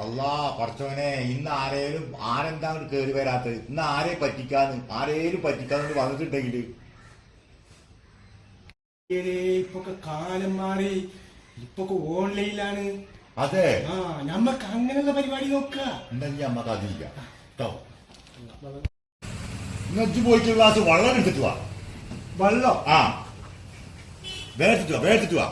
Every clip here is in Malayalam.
അല്ലാ പറച്ചവനെ ഇന്ന് ആരേലും ആരെന്താ കയറി കേറി വരാത്തത് ഇന്ന് ആരെ പറ്റിക്കാന്ന്? ആരേലും പറ്റിക്കാന്ന് വന്നിട്ടുണ്ടെങ്കിൽ ഇപ്പൊക്കെ കാലം മാറി ഇപ്പൊക്കെ ഓൺലൈനിലാണ്. അതെ. ആ ഞമ്മക്ക് അങ്ങനെയുള്ള പരിപാടി നോക്ക. ഉണ്ടെങ്കിൽ നമ്മക്ക് അതില്ല. കേട്ടോ? ഇന്നജ്ജ് പോയിട്ട് ഗ്ലാസ് വെള്ളം എടുത്തിട്ട് വാ. വെള്ളം? ആ. വേർത്തിട്ട് വാ വേർത്തിട്ട് വാ.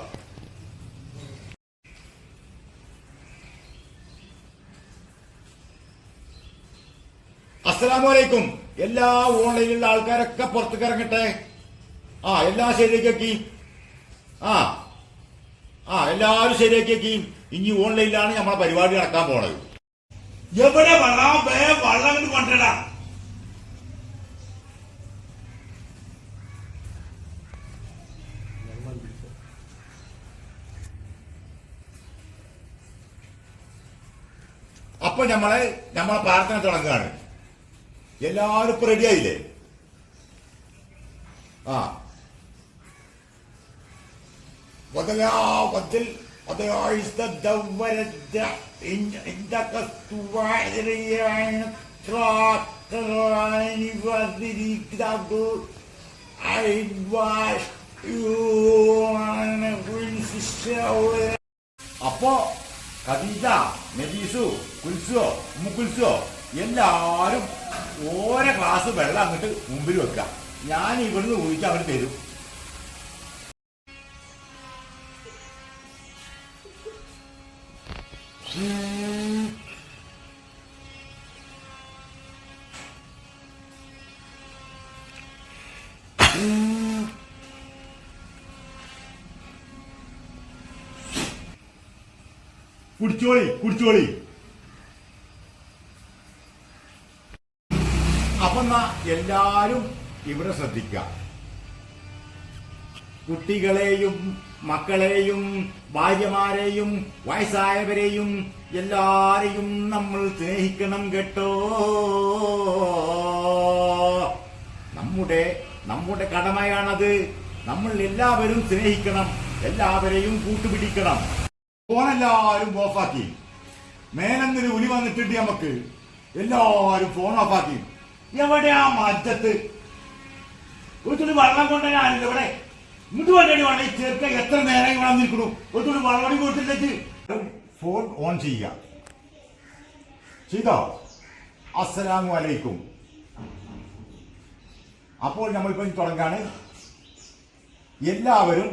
അസ്സലാമലൈക്കും. എല്ലാ ഓൺലൈനിലുള്ള ആൾക്കാരൊക്കെ പുറത്തേക്ക് ഇറങ്ങട്ടെ? ആ എല്ലാ ശരിയാക്കി ആ ആ എല്ലാവരും ശരിയാക്കി ഇനി ഓൺലൈനിലാണ് നമ്മളെ പരിപാടി നടക്കാൻ പോണത്. എവിടെ വെള്ളം? വേ വെള്ളം കൊണ്ട് കൊണ്ടുവരാ. അപ്പൊ നമ്മളെ നമ്മളെ പ്രാർത്ഥന തുടങ്ങുകയാണ്. എല്ലാവരും ഇപ്പൊ റെഡി ആയില്ലേ ആ وضيع وضل وضيع استدورت عندك استوعي عين تراك تراني وذري كتابو عين واش يوانا وينس الشاوي അപ്പോ ഖദീജ നബീസു കുൽസോ മുക്കുൽസോ എല്ലാവരും ഓരോ ഗ്ലാസ് വെള്ളം അങ്ങോട്ട് മുമ്പിൽ വെക്കുക. ഞാൻ ഇവിടുന്ന് ഊഹിച്ച് അവർ തരും. കുടിച്ചോളി കുടിച്ചോളി. അപ്പൊ എന്നാ എല്ലാരും ഇവിടെ ശ്രദ്ധിക്കുക കുട്ടികളെയും മക്കളെയും ഭാര്യമാരെയും വയസ്സായവരെയും എല്ലാരെയും നമ്മൾ സ്നേഹിക്കണം കേട്ടോ. നമ്മുടെ നമ്മുടെ കടമയാണത്. നമ്മൾ എല്ലാവരും സ്നേഹിക്കണം. എല്ലാവരെയും കൂട്ടുപിടിക്കണം. ഫോണെല്ലാരും ഓഫാക്കി. മേലെന്നൊരു ഉലി വന്നിട്ടുണ്ട് നമുക്ക്. എല്ലാവരും ഫോൺ ഓഫാക്കി. എവിടെയാ മറ്റത്ത്? ഒരു തുണി വെള്ളം കൊണ്ടുവരാനില്ല ഇവിടെ. ഇങ്ങോട്ട് വേണ്ടി വേണം. ഈ ചെറുക്ക എത്ര നേരം ഇവിടെ നിൽക്കണു ഒരു തുണി വെള്ളം കൊടുത്തിട്ട് ഫോൺ ഓൺ ചെയ്യുക. ചെയ്തോ? അസ്സലാമു അലൈക്കും. അപ്പോൾ നമ്മളിപ്പോൾ തുടങ്ങാണ്. എല്ലാവരും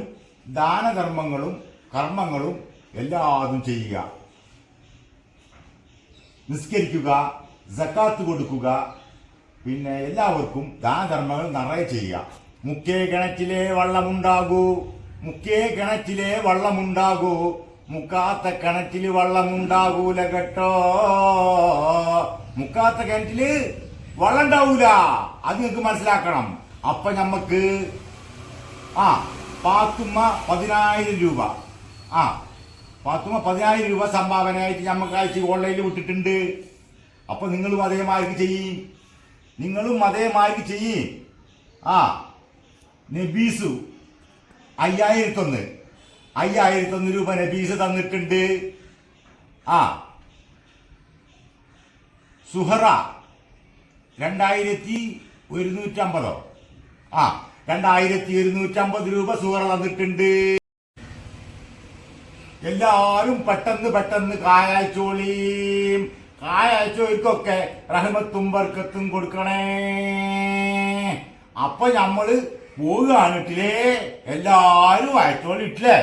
ദാനധർമ്മങ്ങളും കർമ്മങ്ങളും എല്ലാതും ചെയ്യുക. നിസ്കരിക്കുക ജക്കാത്ത് കൊടുക്കുക പിന്നെ എല്ലാവർക്കും ദാനധർമ്മങ്ങൾ നിറയെ ചെയ്യുക. മുക്കേ കിണറ്റിലെ വള്ളമുണ്ടാകൂ മുക്കേ കിണറ്റിലെ വള്ളമുണ്ടാകൂ മുക്കാത്ത കിണറ്റിൽ വള്ളമുണ്ടാകൂല കേട്ടോ. മുക്കാത്ത കിണറ്റിൽ വള്ളം ഉണ്ടാവൂല അത് നിങ്ങൾക്ക് മനസ്സിലാക്കണം. അപ്പൊ നമ്മക്ക് ആ പാത്തുമ്മ പതിനായിരം രൂപ. ആ പാത്തുമ്മ പതിനായിരം രൂപ സംഭാവനയായിട്ട് നമുക്ക് അയച്ച് ഓൺലൈനിൽ വിട്ടിട്ടുണ്ട്. അപ്പൊ നിങ്ങളും അതേമാതിരി ചെയ്യും. നിങ്ങളും അതേമാതിരി ചെയ്യും. ആ നബീസു അയ്യായിരത്തൊന്ന്. അയ്യായിരത്തൊന്ന് രൂപ നബീസ് തന്നിട്ടുണ്ട്. ആ സുഹറ രണ്ടായിരത്തി ഒരുന്നൂറ്റമ്പതോ? ആ രണ്ടായിരത്തി ഒരുന്നൂറ്റമ്പത് രൂപ സുഹറ തന്നിട്ടുണ്ട്. എല്ലാരും പെട്ടെന്ന് പെട്ടെന്ന് കായച്ചോളീം. കായച്ചോയ്ക്കൊക്കെ റഹ്മത്തും ബർക്കത്തും കൊടുക്കണേ. അപ്പൊ നമ്മൾ പോവുകയാണ് ഇട്ടില്ലേ എല്ലാരും അയച്ചോളിട്ടില്ലേ